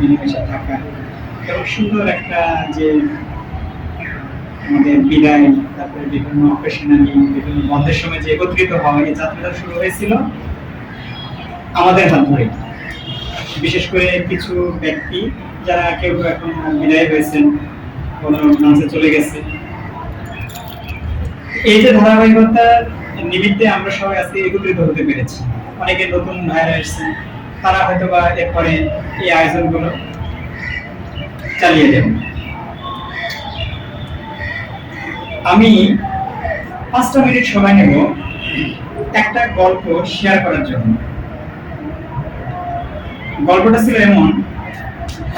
মিলেমিশে থাকা। এবং সুন্দর একটা যে আমাদের বিদায়, তারপরে বিভিন্ন অকেশনালি বিভিন্ন বন্ধের সময় যে একত্রিত হওয়া, এই যাত্রাটা শুরু হয়েছিল আমাদের হাত ধরে বিশেষ করে কিছু ব্যক্তি যারা কেউ এখন বিদায় হয়েছেন, কোনো ফ্রান্সে চলে গেছে। এই যে ধারাবাহিকতার নিমিত্তে আমরা সবাই আজকে একত্রিত হতে পেরেছি। অনেকে নতুন ভাইরা এসেছেন। তারা হয়তো বা এরপরে এই আয়োজনগুলো চালিয়ে দেবেন আমি পাঁচটা মিনিট সময় নেব একটা গল্প শেয়ার করার জন্য। গল্পটা ছিল এমন,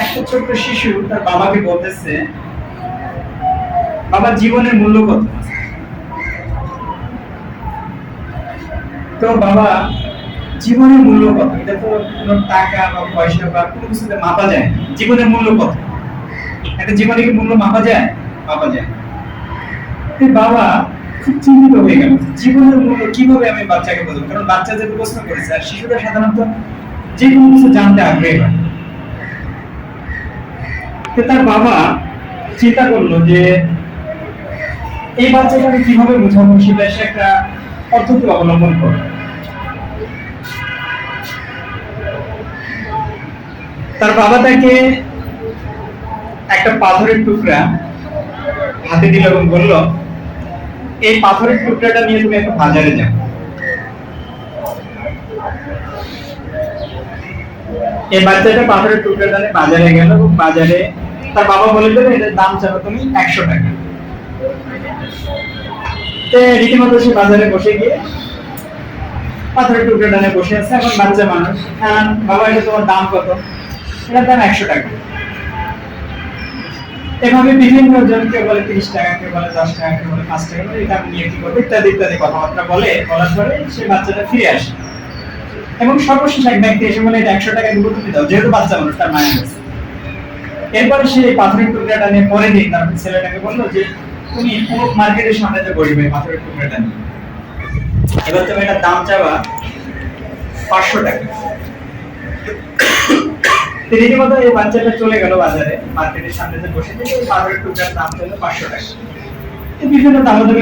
একটা ছোট্ট শিশু তার বাবাকে বলতেছে, বাবা, জীবনের মূল্য কত? তো বাবা জীবনের মূল্য কত? এটা তো কোনো টাকা বা পয়সা বা কোনো কিছুতে মাপা যায় জীবনের মূল্য কত? একটা জীবনে কি মূল্য মাপা যায়? মাপা যায় বাবা খুব চিন্তিত হয়ে গেল। জীবনের মূল্য কীভাবে আমি বাচ্চাকে বলব? কারণ বাচ্চা যে প্রশ্ন করেছে, আর শিশুরা সাধারণত যে কোনো কিছু জানতে আগ্রহী হয়। তার বাবা চিন্তা করল যে, এই বাচ্চাটাকে কীভাবে বোঝাবো? সেটা সে একটা পদ্ধতি অবলম্বন করল। তার বাবা তাকে একটা পাথরের টুকরা হাতে দিল এবং বলল, এই পাথরের টুকরাটা নিয়ে তুমি একটা বাজারে যাও। এই বাচ্চাটা পাথরের টুকরাটা নিয়ে বাজারে গেল এবং বাজারে তার বাবা বলে দেবে এটার দাম চাও তুমি একশো টাকা। রীতিমতো সে বাজারে বসে গিয়ে পাথরের টুকরাটা নিয়ে বসে আছে। এখন বাচ্চা মানুষ হ্যাঁ বাবা, এটা তোমার দাম কত? এটার দাম একশো টাকা। এভাবে বিভিন্ন জন কেউ বলে তিরিশ টাকা কেউ বলে, দশ টাকা কেউ বলে, পাঁচ টাকা এটা আমি নিয়ে কি করব ইত্যাদি ইত্যাদি কথাবার্তা বলে বলার পরে সে বাচ্চাটা ফিরে আসে। এবং সর্বশেষ এক ব্যক্তি এসে বলে, এটা একশো টাকা দিব তুমি দাও, যেহেতু বাচ্চা মানুষ, তার মায়ের হয়েছে এরপরে সে পাথরের টুকরাটা নিয়ে পরে দিন তার ছেলেটাকে বলল যে, তুমি পুরো মার্কেটের সামনে বসবে এই পাথরের টুকরাটা নিয়ে। এবার তুমি এটার দাম চাবা পাঁচশো টাকা। তো রীতিমতো এই বাচ্চাটা চলে গেল বাজারে। মার্কেটের সামনে যে বসে থেকে দাম ছিল পাঁচশো টাকা। বিভিন্ন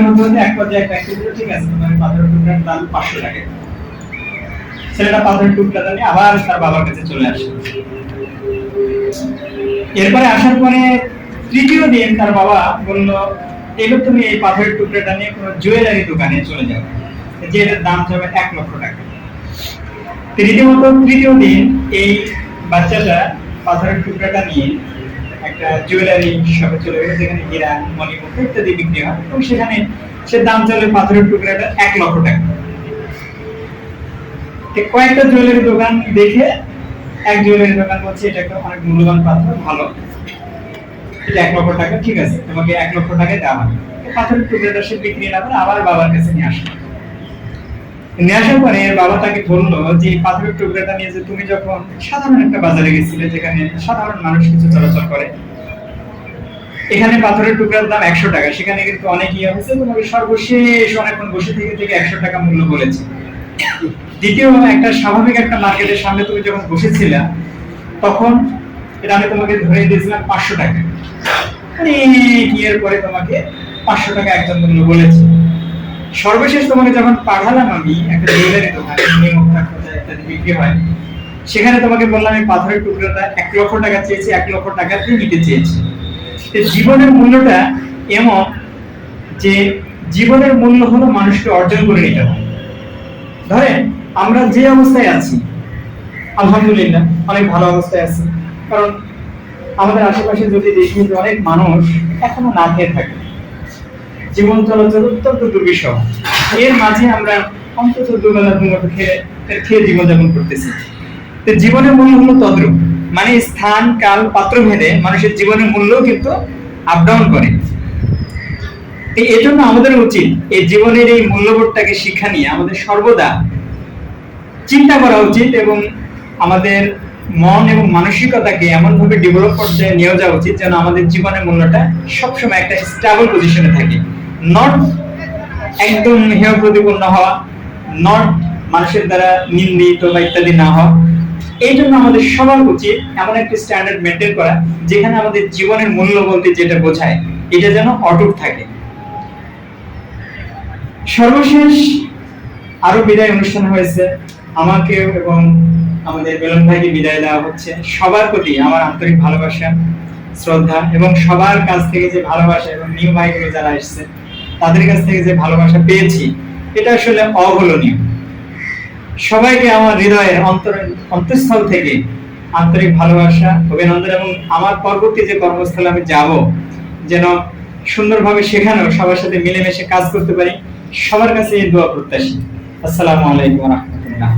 হতে হতে এক পর্যায়ে ঠিক আছে, তোমার পাথরের টুকরার দাম পাঁচশো টাকা। ছেলেটা পাথরের আবার তার বাবার কাছে চলে আসে। এরপরে আসার পরে তৃতীয় দিন তার বাবা বলল এবার তুমি এই পাথরের টুকরাটা নিয়ে কোনো জুয়েলারি দোকানে চলে যাবে যে এটার দাম যাবে এক লক্ষ টাকা। রীতিমতো তৃতীয় দিন এই বাচ্চাটা পাথরের টুকরাটা নিয়ে একটা জুয়েলারি শপে চলে গেল যেখানে হীরা মণিমুক্ত ইত্যাদি বিক্রি হয়। এবং সেখানে সে দাম চলে পাথরের টুকরাটা এক লক্ষ টাকা। কয়েকটা জুয়েলারি দোকান দেখে এক জুয়েলারি দোকান বলছে, এটা একটা অনেক মূল্যবান পাথর, ভালো। এটা এক লক্ষ টাকা, ঠিক আছে। তোমাকে এক লক্ষ টাকায় দেওয়া হবে। পাথরের টুকরাটা সে বিক্রি না করে আবার বাবার কাছে নিয়ে আসলো। নিয়ে পরে এর বাবা তাকে বলল যে পাথরের টুকরাটা নিয়ে যে তুমি যখন সাধারণ একটা বাজারে গেছিলে যেখানে সাধারণ মানুষ কিছু চলাচল করে, এখানে পাথরের টুকরার দাম একশো টাকা। সেখানে কিন্তু ইয়ে হয়েছে, তোমাকে সর্বশেষ অনেকক্ষণ বসে থেকে থেকে একশো টাকা মূল্য বলেছে। দ্বিতীয় একটা স্বাভাবিক একটা মার্কেটের সামনে তুমি যখন বসেছিলে, তখন এটা আমি তোমাকে ধরে দিয়েছিলাম পাঁচশো টাকা। অনেক ইয়ের পরে তোমাকে পাঁচশো টাকা একজন মূল্য বলেছে। সর্বশেষ তোমাকে যখন পাঠালাম আমি, একটা জুয়েলারি ইত্যাদি বিক্রি হয়, সেখানে তোমাকে বললাম এই পাথরের টুকরোটা এক লক্ষ টাকা চেয়েছি, এক লক্ষ টাকা দিয়ে নিতে চেয়েছি। জীবনের মূল্যটা এমন যে জীবনের মূল্য হলো মানুষকে অর্জন করে নিতে হয় ধরেন, আমরা যে অবস্থায় আছি, আলহামদুলিল্লাহ, অনেক ভালো অবস্থায় আছি, কারণ আমাদের আশেপাশে যদি দেখি অনেক মানুষ এখনও না খেয়ে থাকে। জীবন চলাচল অত্যন্ত দুর্বিষহ। এর মাঝে আমরা অন্তত দুবেলা দুমুঠো খেয়ে খেয়ে জীবনযাপন করতেছি। তো জীবনের মূল্য হলো তদ্রুপ। মানে স্থান, কাল, পাত্র ভেদে মানুষের জীবনের মূল্য কিন্তু আপ ডাউন করে। এই এজন্য আমাদের উচিত এই জীবনের এই মূল্যবোধটাকে শিক্ষা নিয়ে আমাদের সর্বদা চিন্তা করা উচিত এবং আমাদের মন এবং মানসিকতাকে এমন ভাবে ডেভেলপ করতে নিয়ে যাওয়া উচিত যেন আমাদের জীবনের মূল্যটা সবসময় একটা স্টেবল পজিশনে থাকে। নট একদম হেয় প্রতিপন্ন হওয়া নট মানুষের দ্বারা নিন্দিত বা ইত্যাদি না হওয়া, এই জন্য আমাদের সবার উচিত এমন একটা স্ট্যান্ডার্ড মেনটেন করা, যেখানে আমাদের জীবনের মূল্য বলতে যেটা বোঝায়, এটা যেন অটুট থাকে। সর্বশেষ আরও বিদায় অনুষ্ঠান হয়েছে। আমাকে এবং আমাদের বেলন ভাইকে বিদায় দেওয়া হচ্ছে। সবার প্রতি আমার আন্তরিক ভালোবাসা, শ্রদ্ধা এবং সবার কাছ থেকে যে ভালোবাসা এবং নিউ ভাইগুলো যারা এসেছে তাদের কাছ থেকে যে ভালোবাসা পেয়েছি, এটা আসলে অবলনীয়। সবাইকে আমার হৃদয়ের অন্তর, অন্তঃস্থল থেকে আন্তরিক ভালোবাসা, অভিনন্দন এবং আমার পরবর্তী যে কর্মস্থলে আমি যাব, যেন সুন্দরভাবে সেখানেও সবার সাথে মিলেমিশে কাজ করতে পারি, সবার কাছে এই দোয়া প্রত্যাশী। আসসালামু আলাইকুম রহমতুল্লাহ।